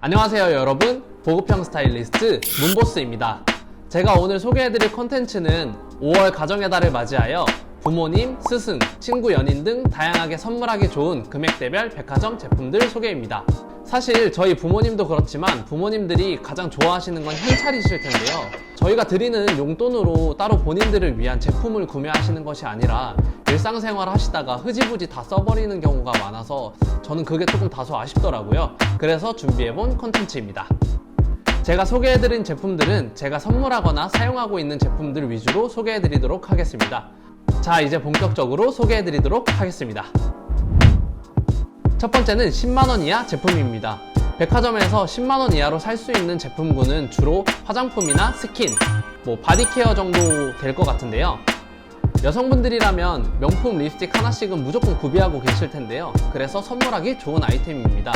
안녕하세요 여러분. 보급형 스타일리스트 문보스입니다. 제가 오늘 소개해드릴 컨텐츠는 5월 가정의 달을 맞이하여 부모님, 스승, 친구, 연인 등 다양하게 선물하기 좋은 금액대별 백화점 제품들 소개입니다 사실 저희 부모님도 그렇지만 부모님들이 가장 좋아하시는 건 현찰이실 텐데요 저희가 드리는 용돈으로 따로 본인들을 위한 제품을 구매하시는 것이 아니라 일상생활 하시다가 흐지부지 다 써버리는 경우가 많아서 저는 그게 조금 다소 아쉽더라고요. 그래서 준비해본 컨텐츠입니다. 제가 소개해드린 제품들은 제가 선물하거나 사용하고 있는 제품들 위주로 소개해드리도록 하겠습니다. 자, 이제 본격적으로 소개해드리도록 하겠습니다. 첫 번째는 10만원 이하 제품입니다. 백화점에서 10만원 이하로 살 수 있는 제품군은 주로 화장품이나 스킨, 뭐 바디케어 정도 될 것 같은데요. 여성분들이라면 명품 립스틱 하나씩은 무조건 구비하고 계실 텐데요. 그래서 선물하기 좋은 아이템입니다.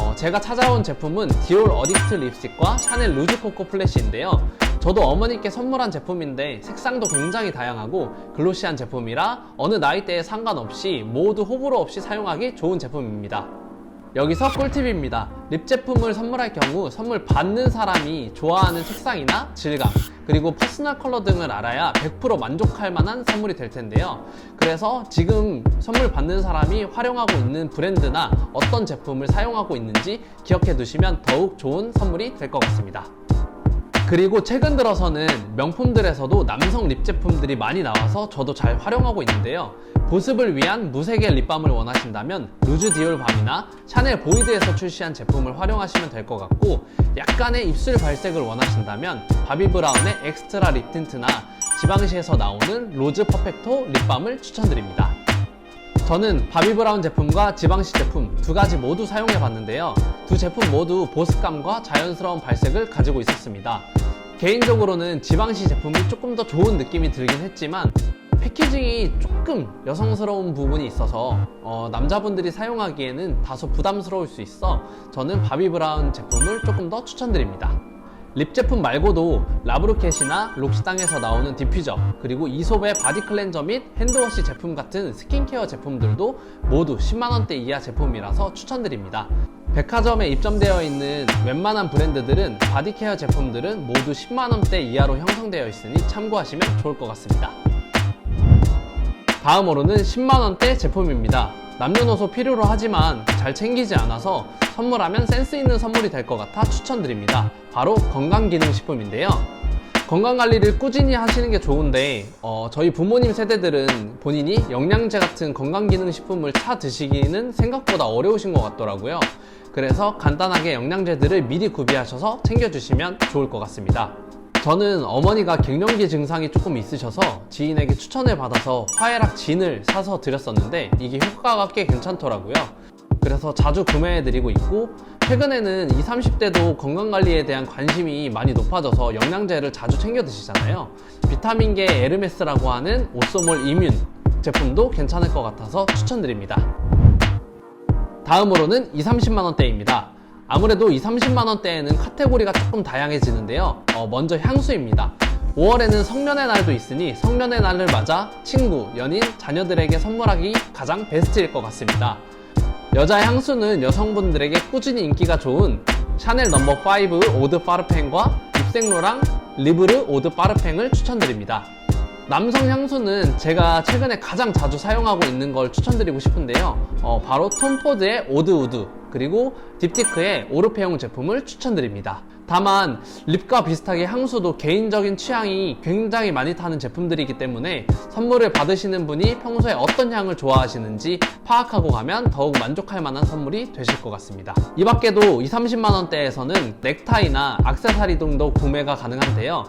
어, 제가 찾아온 제품은 디올 어딕트 립스틱과 샤넬 루즈 코코 플래시인데요. 저도 어머니께 선물한 제품인데 색상도 굉장히 다양하고 글로시한 제품이라 어느 나이대에 상관없이 모두 호불호 없이 사용하기 좋은 제품입니다. 여기서 꿀팁입니다. 립 제품을 선물할 경우 선물 받는 사람이 좋아하는 색상이나 질감, 그리고 퍼스널 컬러 등을 알아야 100% 만족할 만한 선물이 될 텐데요. 그래서 지금 선물 받는 사람이 활용하고 있는 브랜드나 어떤 제품을 사용하고 있는지 기억해 두시면 더욱 좋은 선물이 될 것 같습니다. 그리고 최근 들어서는 명품들에서도 남성 립 제품들이 많이 나와서 저도 잘 활용하고 있는데요. 보습을 위한 무색의 립밤을 원하신다면 루즈 디올 밤이나 샤넬 보이드에서 출시한 제품을 활용하시면 될 것 같고 약간의 입술 발색을 원하신다면 바비 브라운의 엑스트라 립 틴트나 지방시에서 나오는 로즈 퍼펙토 립밤을 추천드립니다. 저는 바비 브라운 제품과 지방시 제품 두 가지 모두 사용해 봤는데요. 두 제품 모두 보습감과 자연스러운 발색을 가지고 있었습니다. 개인적으로는 지방시 제품이 조금 더 좋은 느낌이 들긴 했지만 패키징이 조금 여성스러운 부분이 있어서 어, 남자분들이 사용하기에는 다소 부담스러울 수 있어 저는 바비 브라운 제품을 조금 더 추천드립니다. 립 제품 말고도 라브루켓이나 록시땅에서 나오는 디퓨저 그리고 이솝의 바디 클렌저 및 핸드워시 제품 같은 스킨케어 제품들도 모두 10만원대 이하 제품이라서 추천드립니다. 백화점에 입점되어 있는 웬만한 브랜드들은 바디케어 제품들은 모두 10만원대 이하로 형성되어 있으니 참고하시면 좋을 것 같습니다. 다음으로는 10만원대 제품입니다. 남녀노소 필요로 하지만 잘 챙기지 않아서 선물하면 센스 있는 선물이 될 것 같아 추천드립니다. 바로 건강기능식품인데요. 건강관리를 꾸준히 하시는 게 좋은데 어, 저희 부모님 세대들은 본인이 영양제 같은 건강기능식품을 사 드시기는 생각보다 어려우신 것 같더라고요. 그래서 간단하게 영양제들을 미리 구비하셔서 챙겨주시면 좋을 것 같습니다. 저는 어머니가 갱년기 증상이 조금 있으셔서 지인에게 추천을 받아서 화해락 진을 사서 드렸었는데 이게 효과가 꽤 괜찮더라고요. 그래서 자주 구매해드리고 있고 최근에는 20, 30대도 건강관리에 대한 관심이 많이 높아져서 영양제를 자주 챙겨 드시잖아요. 비타민계 에르메스라고 하는 오소몰 이뮨 제품도 괜찮을 것 같아서 추천드립니다. 다음으로는 2, 30만원대입니다. 아무래도 2, 30만원대에는 카테고리가 조금 다양해지는데요. 어, 먼저 향수입니다. 5월에는 성년의 날도 있으니 성년의 날을 맞아 친구, 연인, 자녀들에게 선물하기 가장 베스트일 것 같습니다. 여자 향수는 여성분들에게 꾸준히 인기가 좋은 샤넬 넘버 5 오드 파르팽과 입생로랑 리브르 오드 파르팽을 추천드립니다. 남성 향수는 제가 최근에 가장 자주 사용하고 있는 걸 추천드리고 싶은데요. 어, 바로 톰 포드의 오드 우드 그리고 딥티크의 오르페용 제품을 추천드립니다. 다만 립과 비슷하게 향수도 개인적인 취향이 굉장히 많이 타는 제품들이기 때문에 선물을 받으시는 분이 평소에 어떤 향을 좋아하시는지 파악하고 가면 더욱 만족할 만한 선물이 되실 것 같습니다. 이 밖에도 2, 30만 원대에서는 넥타이나 악세사리 등도 구매가 가능한데요.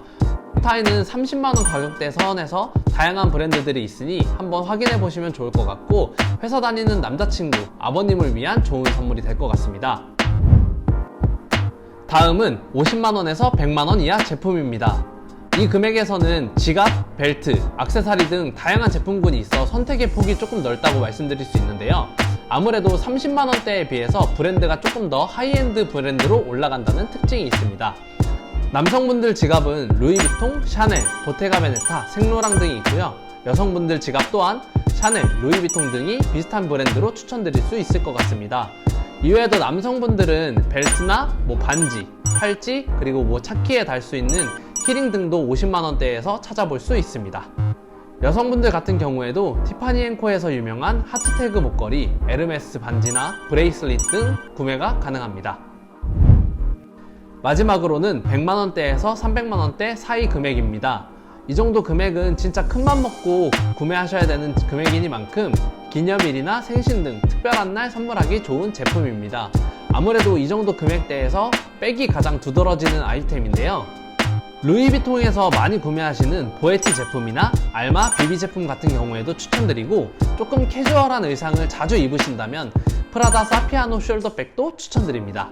넥타이는 30만원 가격대 선에서 다양한 브랜드들이 있으니 한번 확인해 보시면 좋을 것 같고 회사 다니는 남자친구, 아버님을 위한 좋은 선물이 될 것 같습니다. 다음은 50만원에서 100만원 이하 제품입니다. 이 금액에서는 지갑, 벨트, 악세사리 등 다양한 제품군이 있어 선택의 폭이 조금 넓다고 말씀드릴 수 있는데요. 아무래도 30만원대에 비해서 브랜드가 조금 더 하이엔드 브랜드로 올라간다는 특징이 있습니다. 남성분들 지갑은 루이비통, 샤넬, 보테가 베네타, 생로랑 등이 있고요. 여성분들 지갑 또한 샤넬, 루이비통 등이 비슷한 브랜드로 추천드릴 수 있을 것 같습니다. 이외에도 남성분들은 벨트나 뭐 반지, 팔찌, 그리고 뭐 차키에 달 수 있는 키링 등도 50만원대에서 찾아볼 수 있습니다. 여성분들 같은 경우에도 티파니 앤코에서 유명한 하트태그 목걸이, 에르메스 반지나 브레이슬릿 등 구매가 가능합니다. 마지막으로는 100만원대에서 300만원대 사이 금액입니다. 이 정도 금액은 진짜 큰맘 먹고 구매하셔야 되는 금액이니만큼 기념일이나 생신 등 특별한 날 선물하기 좋은 제품입니다. 아무래도 이 정도 금액대에서 백이 가장 두드러지는 아이템인데요. 루이비통에서 많이 구매하시는 보에티 제품이나 알마 비비 제품 같은 경우에도 추천드리고 조금 캐주얼한 의상을 자주 입으신다면 프라다 사피아노 숄더백도 추천드립니다.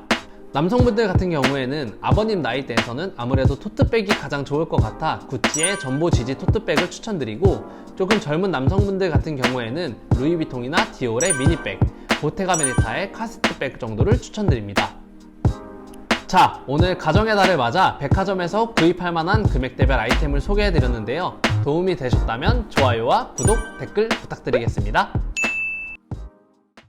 남성분들 같은 경우에는 아버님 나이대에서는 아무래도 토트백이 가장 좋을 것 같아 구찌의 전보 지지 토트백을 추천드리고 조금 젊은 남성분들 같은 경우에는 루이비통이나 디올의 미니백, 보테가 베네타의 카세트백 정도를 추천드립니다. 자, 오늘 가정의 달을 맞아 백화점에서 구입할 만한 금액대별 아이템을 소개해 드렸는데요. 도움이 되셨다면 좋아요와 구독, 댓글 부탁드리겠습니다.